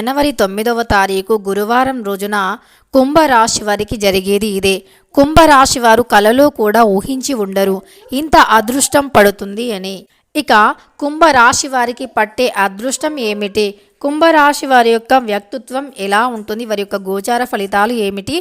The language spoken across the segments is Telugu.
జనవరి తొమ్మిదవ తారీఖు గురువారం రోజున కుంభరాశి వారికి జరిగేది ఇదే. కుంభరాశి వారు కలలో కూడా ఊహించి ఉండరు. ఇంత అదృష్టం పడుతుంది అని. ఇక కుంభరాశి వారికి పట్టే అదృష్టం ఏమిటి? కుంభరాశి వారి యొక్క వ్యక్తిత్వం ఎలా ఉంటుంది? వారి యొక్క గోచార ఫలితాలు ఏమిటి?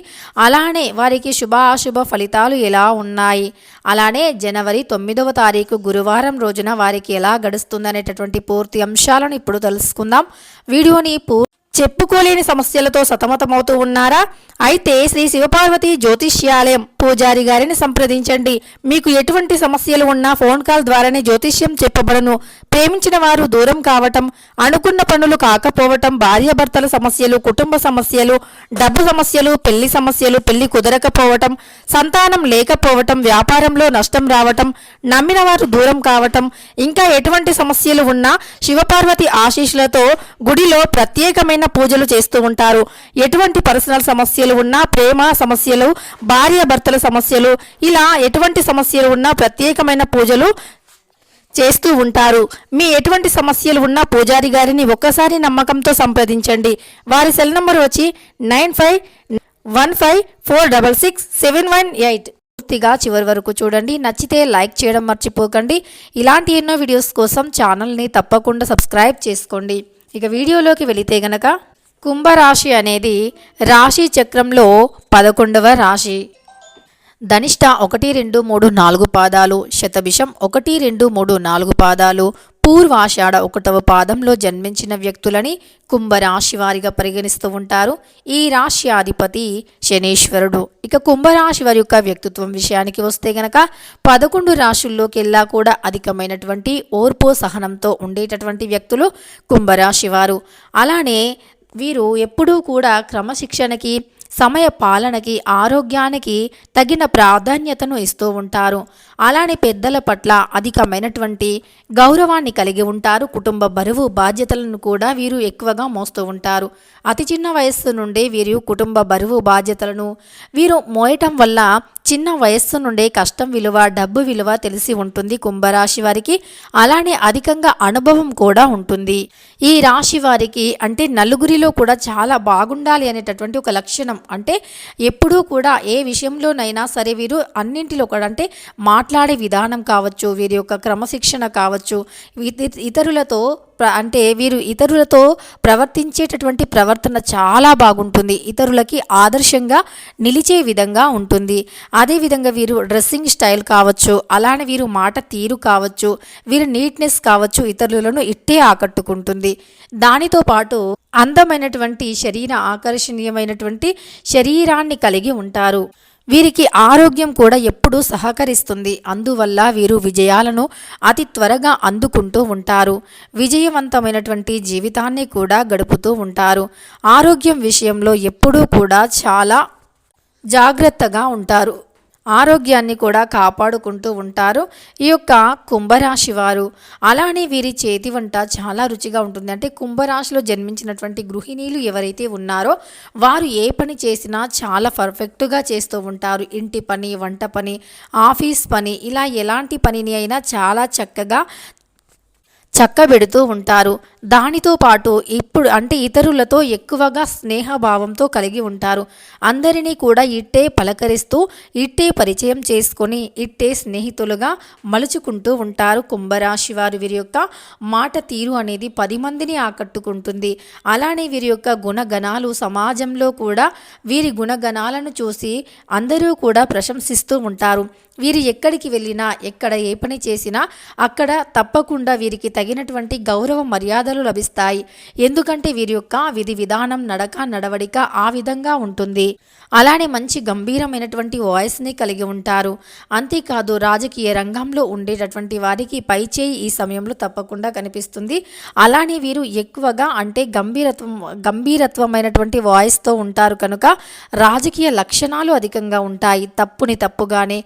అలానే వారికి శుభ అశుభ ఫలితాలు ఎలా ఉన్నాయి? అలానే జనవరి తొమ్మిదవ తారీఖు గురువారం రోజున వారికి ఎలా గడుస్తుందనేటటువంటి పూర్తి అంశాలను ఇప్పుడు తెలుసుకుందాం. వీడియోని పూ చెప్పుకోలేని సమస్యలతో సతమతమవుతూ ఉన్నారా? అయితే శ్రీ శివపార్వతి జ్యోతిష్యాలయం పూజారి గారిని సంప్రదించండి. మీకు ఎటువంటి సమస్యలు ఉన్నా ఫోన్ కాల్ ద్వారానే జ్యోతిష్యం చెప్పబడను. ప్రేమించిన వారు దూరం కావటం అనుకున్న పనులు కాకపోవటం భార్యాభర్తల సమస్యలు కుటుంబ సమస్యలు డబ్బు సమస్యలు పెళ్ళి సమస్యలు పెళ్ళి కుదరకపోవటం సంతానం లేకపోవటం వ్యాపారంలో నష్టం రావటం నమ్మిన వారు దూరం కావటం ఇంకా ఎటువంటి సమస్యలు ఉన్నా శివపార్వతి ఆశీస్సులతో గుడిలో ప్రత్యేకమైన పూజలు చేస్తూ ఉంటారు. ఎటువంటి పర్సనల్ సమస్యలు ఉన్నా ప్రేమ సమస్యలు భార్య భర్తల సమస్యలు ఇలా ఎటువంటి సమస్యలు ఉన్నా ప్రత్యేకమైన పూజలు చేస్తూ ఉంటారు. మీ ఎటువంటి సమస్యలు ఉన్నా పూజారి గారిని ఒక్కసారి నమ్మకంతో సంప్రదించండి. వారి సెల్ నంబర్ వచ్చి nine five one five four double six seven one eight. పూర్తిగా చివరి వరకు చూడండి. నచ్చితే లైక్ చేయడం మర్చిపోకండి. ఇలాంటి ఎన్నో వీడియోస్ కోసం ఛానల్ని తప్పకుండా సబ్స్క్రైబ్ చేసుకోండి. ఇక వీడియోలోకి వెళితే గనక కుంభరాశి అనేది రాశి చక్రంలో పదకొండవ రాశి. ధనిష్ట ఒకటి రెండు మూడు నాలుగు పాదాలు శతభిషం ఒకటి రెండు మూడు నాలుగు పాదాలు పూర్వాషాఢ ఒకటవ పాదంలో జన్మించిన వ్యక్తులని కుంభరాశి వారిగా పరిగణిస్తూ ఉంటారు. ఈ రాశి అధిపతి శనీశ్వరుడు. ఇక కుంభరాశి వారి యొక్క వ్యక్తిత్వం విషయానికి వస్తే గనక పదకొండు రాశుల్లోకెల్లా కూడా అధికమైనటువంటి ఓర్పు సహనంతో ఉండేటటువంటి వ్యక్తులు కుంభరాశి వారు. అలానే వీరు ఎప్పుడూ కూడా క్రమశిక్షణకి సమయ పాలనకి ఆరోగ్యానికి తగిన ప్రాధాన్యతను ఇస్తూ ఉంటారు. అలానే పెద్దల పట్ల అధికమైనటువంటి గౌరవాన్ని కలిగి ఉంటారు. కుటుంబ బరువు బాధ్యతలను కూడా వీరు ఎక్కువగా మోస్తూ ఉంటారు. అతి చిన్న వయస్సు నుండి వీరు కుటుంబ బరువు బాధ్యతలను వీరు మోయటం వల్ల చిన్న వయస్సు నుండే కష్టం విలువ డబ్బు విలువ తెలిసి ఉంటుంది కుంభరాశి వారికి. అలానే అధికంగా అనుభవం కూడా ఉంటుంది. ఈ రాశి వారికి అంటే నలుగురిలో కూడా చాలా బాగుండాలి అనేటటువంటి ఒక లక్షణం. అంటే ఎప్పుడూ కూడా ఏ విషయంలోనైనా సరే వీరు అన్నింటిలో కూడా అంటే మాట్లాడే విధానం కావచ్చు వీరి యొక్క క్రమశిక్షణ కావచ్చు ఇతరులతో అంటే వీరు ఇతరులతో ప్రవర్తించేటటువంటి ప్రవర్తన చాలా బాగుంటుంది. ఇతరులకి ఆదర్శంగా నిలిచే విధంగా ఉంటుంది. అదేవిధంగా వీరు డ్రెస్సింగ్ స్టైల్ కావచ్చు అలానే వీరు మాట తీరు కావచ్చు వీరి నీట్నెస్ కావచ్చు ఇతరులను ఇట్టే ఆకట్టుకుంటుంది. దానితో పాటు అందమైనటువంటి శరీర ఆకర్షణీయమైనటువంటి శరీరాన్ని కలిగి ఉంటారు. వీరికి ఆరోగ్యం కూడా ఎప్పుడూ సహకరిస్తుంది. అందువల్ల వీరు విజయాలను అతి త్వరగా అందుకుంటూ ఉంటారు. విజయవంతమైనటువంటి జీవితాన్ని కూడా గడుపుతూ ఉంటారు. ఆరోగ్యం విషయంలో ఎప్పుడూ కూడా చాలా జాగ్రత్తగా ఉంటారు. ఆరోగ్యాన్ని కూడా కాపాడుకుంటూ ఉంటారు. ఈ యొక్క కుంభరాశి వారు అలానే వీరి చేతి వంట చాలా రుచిగా ఉంటుంది. అంటే కుంభరాశిలో జన్మించినటువంటి గృహిణీలు ఎవరైతే ఉన్నారో వారు ఏ పని చేసినా చాలా పర్ఫెక్ట్గా చేస్తూ ఉంటారు. ఇంటి పని వంట పని ఆఫీస్ పని ఇలా ఎలాంటి పనిని అయినా చాలా చక్కగా చక్కబెడుతూ ఉంటారు. దానితో పాటు ఇప్పుడు అంటే ఇతరులతో ఎక్కువగా స్నేహభావంతో కలిగి ఉంటారు. అందరినీ కూడా ఇట్టే పలకరిస్తూ ఇట్టే పరిచయం చేసుకొని ఇట్టే స్నేహితులుగా మలుచుకుంటూ ఉంటారు కుంభరాశి వారు వీరి యొక్క మాట తీరు అనేది పది మందిని ఆకట్టుకుంటుంది. అలానే వీరి యొక్క గుణగణాలు సమాజంలో కూడా వీరి గుణగణాలను చూసి అందరూ కూడా ప్రశంసిస్తూ ఉంటారు. వీరు ఎక్కడికి వెళ్ళినా ఎక్కడ ఏ పని చేసినా అక్కడ తప్పకుండా వీరికి తగినటువంటి గౌరవ మర్యాద మర్యాదలు లభిస్తాయి. ఎందుకంటే వీరి యొక్క విధి విధానం నడక నడవడిక ఆ విధంగా ఉంటుంది. అలానే మంచి గంభీరమైనటువంటి వాయిస్ని కలిగి ఉంటారు. అంతేకాదు రాజకీయ రంగంలో ఉండేటటువంటి వారికి పై చేయి ఈ సమయంలో తప్పకుండా కనిపిస్తుంది. అలానే వీరు ఎక్కువగా అంటే గంభీరత్వం గంభీరత్వమైనటువంటి వాయిస్తో ఉంటారు కనుక రాజకీయ లక్షణాలు అధికంగా ఉంటాయి. తప్పుని తప్పుగానే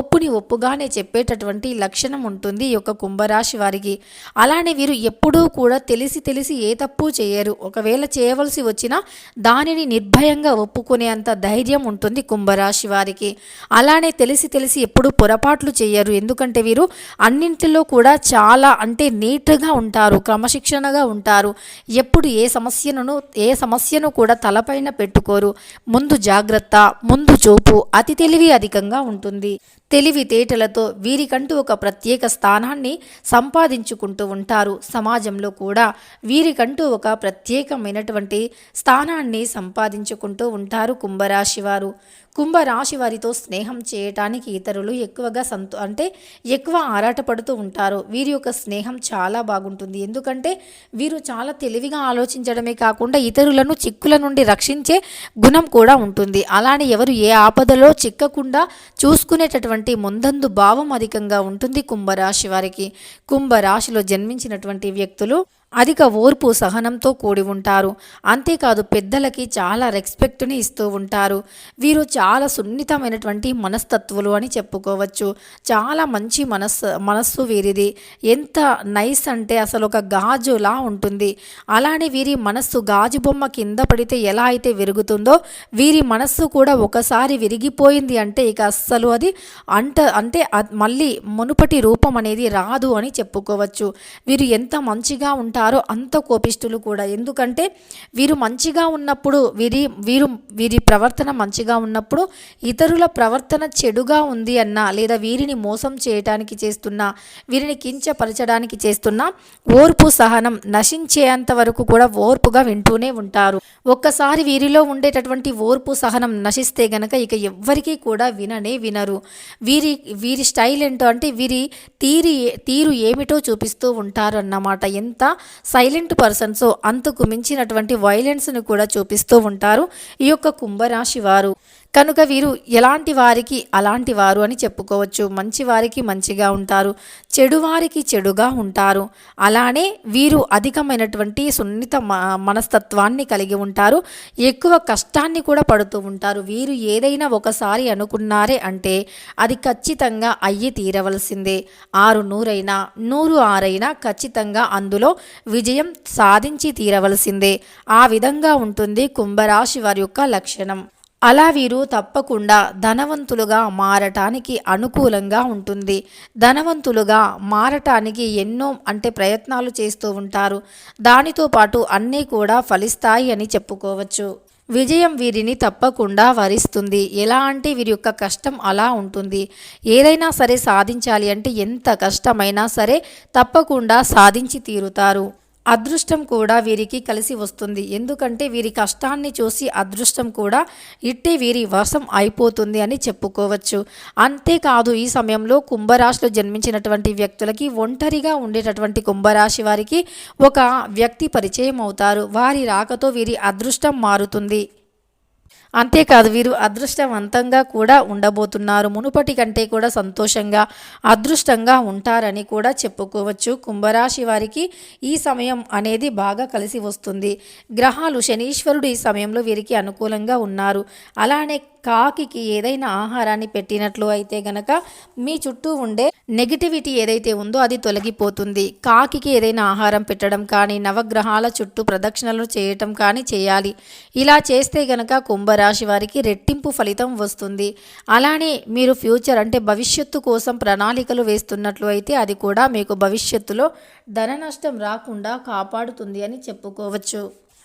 ఒప్పుని ఒప్పుగానే చెప్పేటటువంటి లక్షణం ఉంటుంది ఈ యొక్క కుంభరాశి వారికి. అలానే వీరు ఎప్పుడూ కూడా తెలిసి తెలిసి ఏ తప్పు చేయరు. ఒకవేళ చేయవలసి వచ్చినా దానిని నిర్భయంగా ఒప్పుకునేంత ధైర్యం ఉంటుంది కుంభరాశి వారికి. అలానే తెలిసి తెలిసి ఎప్పుడు పొరపాట్లు చేయరు. ఎందుకంటే వీరు అన్నింటిలో కూడా చాలా అంటే నీట్గా ఉంటారు క్రమశిక్షణగా ఉంటారు. ఎప్పుడు ఏ సమస్యను ఏ సమస్యను కూడా తలపైన పెట్టుకోరు. ముందు జాగ్రత్త ముందు చూపు అతి తెలివి అధికంగా ఉంటుంది. తెలివితేటలతో వీరికంటూ ఒక ప్రత్యేక స్థానాన్ని సంపాదించుకుంటూ ఉంటారు. సమాజంలో కూడా వీరికంటూ ఒక ప్రత్యేకమైనటువంటి స్థానాన్ని సంపాదించుకుంటూ ఉంటారు కుంభరాశి వారు కుంభరాశి వారితో స్నేహం చేయటానికి ఇతరులు ఎక్కువగా సంతో అంటే ఎక్కువ ఆరాటపడుతూ ఉంటారు. వీరి యొక్క స్నేహం చాలా బాగుంటుంది. ఎందుకంటే వీరు చాలా తెలివిగా ఆలోచించడమే కాకుండా ఇతరులను చిక్కుల నుండి రక్షించే గుణం కూడా ఉంటుంది. అలానే ఎవరు ఏ ఆపదలో చిక్కకుండా చూసుకునేటటువంటి ముందందు భావం అధికంగా ఉంటుంది కుంభరాశి వారికి. కుంభరాశిలో జన్మించినటువంటి వ్యక్తులు అధిక ఓర్పు సహనంతో కూడి ఉంటారు. అంతేకాదు పెద్దలకి చాలా రెస్పెక్ట్ని ఇస్తూ ఉంటారు. వీరు చాలా సున్నితమైనటువంటి మనస్తత్వులు అని చెప్పుకోవచ్చు. చాలా మంచి మనస్సు మనస్సు వీరిది. ఎంత నైస్ అంటే అసలు ఒక గాజులా ఉంటుంది. అలానే వీరి మనస్సు గాజు బొమ్మ కింద పడితే ఎలా అయితే విరుగుతుందో వీరి మనస్సు కూడా ఒకసారి విరిగిపోయింది అంటే ఇక అస్సలు అది అంట అంటే మళ్ళీ మునుపటి రూపం అనేది రాదు అని చెప్పుకోవచ్చు. వీరు ఎంత మంచిగా ఉంటారు అంత కోపిష్ఠులు కూడా. ఎందుకంటే వీరు మంచిగా ఉన్నప్పుడు వీరి వీరు వీరి ప్రవర్తన మంచిగా ఉన్నప్పుడు ఇతరుల ప్రవర్తన చెడుగా ఉంది అన్నా లేదా వీరిని మోసం చేయటానికి చేస్తున్నా వీరిని కించపరచడానికి చేస్తున్నా ఓర్పు సహనం నశించేంత వరకు కూడా ఓర్పుగా వింటూనే ఉంటారు. ఒక్కసారి వీరిలో ఉండేటటువంటి ఓర్పు సహనం నశిస్తే గనక ఇక ఎవ్వరికీ కూడా విననే వినరు. వీరి వీరి స్టైల్ ఏంటో అంటే వీరి తీరి తీరు ఏమిటో చూపిస్తూ ఉంటారు అన్నమాట ఎంత సైలెంట్ పర్సన్సో అంతకు మించినటువంటి వైలెన్స్ని కూడా చూపిస్తూ ఉంటారు ఈ యొక్క కుంభరాశి వారు. కనుక వీరు ఎలాంటి వారికి అలాంటి వారు అని చెప్పుకోవచ్చు. మంచి వారికి మంచిగా ఉంటారు చెడు వారికి చెడుగా ఉంటారు. అలానే వీరు అధికమైనటువంటి సున్నిత మ- మనస్తత్వాన్ని కలిగి ఉంటారు ఎక్కువ కష్టాన్ని కూడా పడుతూ ఉంటారు. వీరు ఏదైనా ఒకసారి అనుకున్నారే అంటే అది ఖచ్చితంగా అయ్యి తీరవలసిందే. ఆరు నూరైనా నూరు ఆరైనా ఖచ్చితంగా అందులో విజయం సాధించి తీరవలసిందే. ఆ విధంగా ఉంటుంది కుంభరాశి వారి యొక్క లక్షణం. అలా వీరు తప్పకుండా ధనవంతులుగా మారటానికి అనుకూలంగా ఉంటుంది. ధనవంతులుగా మారటానికి ఎన్నో అంటే ప్రయత్నాలు చేస్తూ ఉంటారు. దానితో పాటు అన్నీ కూడా ఫలిస్తాయి అని చెప్పుకోవచ్చు. విజయం వీరిని తప్పకుండా వరిస్తుంది. ఎలా అంటే వీరి యొక్క కష్టం అలా ఉంటుంది. ఏదైనా సరే సాధించాలి అంటే ఎంత కష్టమైనా సరే తప్పకుండా సాధించి తీరుతారు. అదృష్టం కూడా వీరికి కలిసి వస్తుంది. ఎందుకంటే వీరి కష్టాన్ని చూసి అదృష్టం కూడా ఇట్టే వీరి వశం అయిపోతుంది అని చెప్పుకోవచ్చు. అంతేకాదు ఈ సమయంలో కుంభరాశిలో జన్మించినటువంటి వ్యక్తులకి ఒంటరిగా ఉండేటటువంటి కుంభరాశి వారికి ఒక వ్యక్తి పరిచయం అవుతారు. వారి రాకతో వీరి అదృష్టం మారుతుంది. అంతేకాదు వీరు అదృష్టవంతంగా కూడా ఉండబోతున్నారు. మునుపటి కంటే కూడా సంతోషంగా అదృష్టంగా ఉంటారని కూడా చెప్పుకోవచ్చు. కుంభరాశి వారికి ఈ సమయం అనేది బాగా కలిసి వస్తుంది. గ్రహాలు శనీశ్వరుడు ఈ సమయంలో వీరికి అనుకూలంగా ఉన్నారు. అలానే కాకికి ఏదైనా ఆహారాన్ని పెట్టినట్లు అయితే గనక మీ చుట్టూ ఉండే నెగిటివిటీ ఏదైతే ఉందో అది తొలగిపోతుంది. కాకి ఏదైనా ఆహారం పెట్టడం కానీ నవగ్రహాల చుట్టూ ప్రదక్షిణలు చేయటం కానీ చేయాలి. ఇలా చేస్తే గనక కుంభరాశి వారికి రెట్టింపు ఫలితం వస్తుంది. అలానే మీరు ఫ్యూచర్ అంటే భవిష్యత్తు కోసం ప్రణాళికలు వేస్తున్నట్లు అయితే అది కూడా మీకు భవిష్యత్తులో ధన నష్టం రాకుండా కాపాడుతుంది అని చెప్పుకోవచ్చు.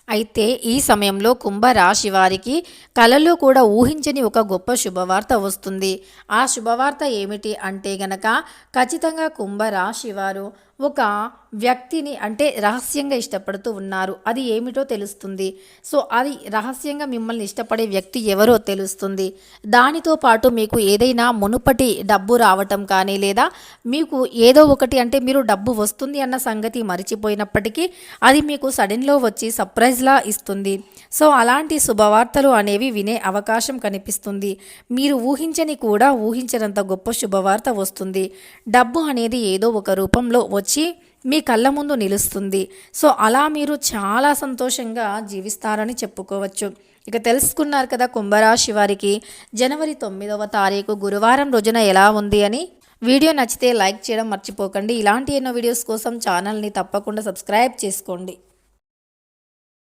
అయితే ఈ సమయంలో కుంభరాశి వారికి కలలో కూడా ఊహించని ఒక గొప్ప శుభవార్త వస్తుంది. ఆ శుభవార్త ఏమిటి అంటే గనక ఖచ్చితంగా కుంభరాశి వారు ఒక వ్యక్తిని అంటే రహస్యంగా ఇష్టపడుతూ ఉన్నారు. అది ఏమిటో తెలుస్తుంది. సో అది రహస్యంగా మిమ్మల్ని ఇష్టపడే వ్యక్తి ఎవరో తెలుస్తుంది. దానితో పాటు మీకు ఏదైనా మునుపటి డబ్బు రావటం కానీ లేదా మీకు ఏదో ఒకటి అంటే మీరు డబ్బు వస్తుంది అన్న సంగతి మర్చిపోయినప్పటికీ అది మీకు సడన్లో వచ్చి సర్ప్రైజ్లా ఇస్తుంది. సో అలాంటి శుభవార్తలు అనేవి వినే అవకాశం కనిపిస్తుంది. మీరు ఊహించని కూడా ఊహించనంత గొప్ప శుభవార్త వస్తుంది. డబ్బు అనేది ఏదో ఒక రూపంలో వచ్చి మీ కళ్ళ ముందు నిలుస్తుంది. సో అలా మీరు చాలా సంతోషంగా జీవిస్తారని చెప్పుకోవచ్చు. ఇక తెలుసుకున్నారు కదా కుంభరాశి వారికి జనవరి తొమ్మిదవ తారీఖు గురువారం రోజున ఎలా ఉంది అని. వీడియో నచ్చితే లైక్ చేయడం మర్చిపోకండి. ఇలాంటి ఎన్నో వీడియోస్ కోసం ఛానల్ని తప్పకుండా సబ్స్క్రైబ్ చేసుకోండి.